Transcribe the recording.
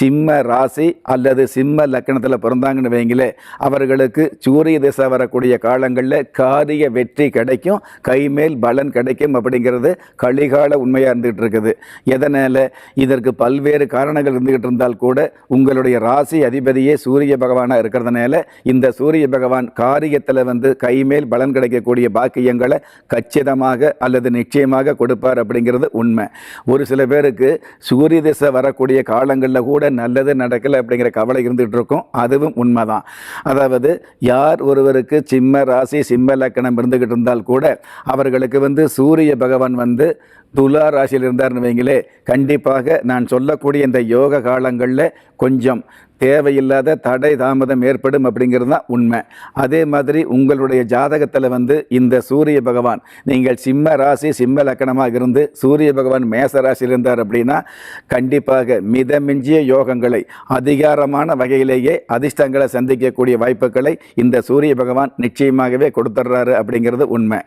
சிம்ம ராசி அல்லது சிம்ம லக்கணத்தில் பிறந்தாங்கன்னு வைங்களே அவர்களுக்கு சூரிய திசை வரக்கூடிய காலங்களில் காரிய வெற்றி கிடைக்கும் கைமேல் பலன் கிடைக்கும் அப்படிங்கிறது கலிகால உண்மையாக இருந்துகிட்டு இருக்குது எதனால்? இதற்கு பல்வேறு காரணங்கள் இருந்துகிட்டு இருந்தால் கூட உங்களுடைய ராசி அதிபதியே சூரிய பகவானாக இருக்கிறதுனால இந்த சூரிய பகவான் காரியத்தில் வந்து கைமேல் பலன் கிடைக்கக்கூடிய பாக்கியங்களை கச்சிதமாக அல்லது நிச்சயமாக கொடுப்பார் அப்படிங்கிறது உண்மை. ஒரு சில பேருக்கு சூரிய திசை வரக்கூடிய காலங்களில் கூட நல்லது நடக்கலை அப்படிங்கிற கவலை இருந்துகிட்டு இருக்கும் அதுவும் உண்மைதான். அதாவது யார் ஒருவருக்கு சிம்ம ராசி சிம்ம லக்கணம் இருந்துகிட்டு இருந்தால் கூட அவர்களுக்கு வந்து சூரிய பகவான் வந்து துலா ராசியில் இருந்தார்னு வைங்களே கண்டிப்பாக நான் சொல்லக்கூடிய இந்த யோக காலங்களில் கொஞ்சம் தேவையில்லாத தடை தாமதம் ஏற்படும் அப்படிங்கிறது தான் உண்மை. அதே மாதிரி உங்களுடைய ஜாதகத்தில் வந்து இந்த சூரிய பகவான் நீங்கள் சிம்ம ராசி சிம்ம லக்கணமாக இருந்து சூரிய பகவான் மேச ராசியில் இருந்தார் அப்படின்னா கண்டிப்பாக மிதமிஞ்சிய யோகங்களை அதிகாரமான வகையிலேயே அதிர்ஷ்டங்களை சந்திக்கக்கூடிய வாய்ப்புகளை இந்த சூரிய பகவான் நிச்சயமாகவே கொடுத்துட்றாரு அப்படிங்கிறது உண்மை.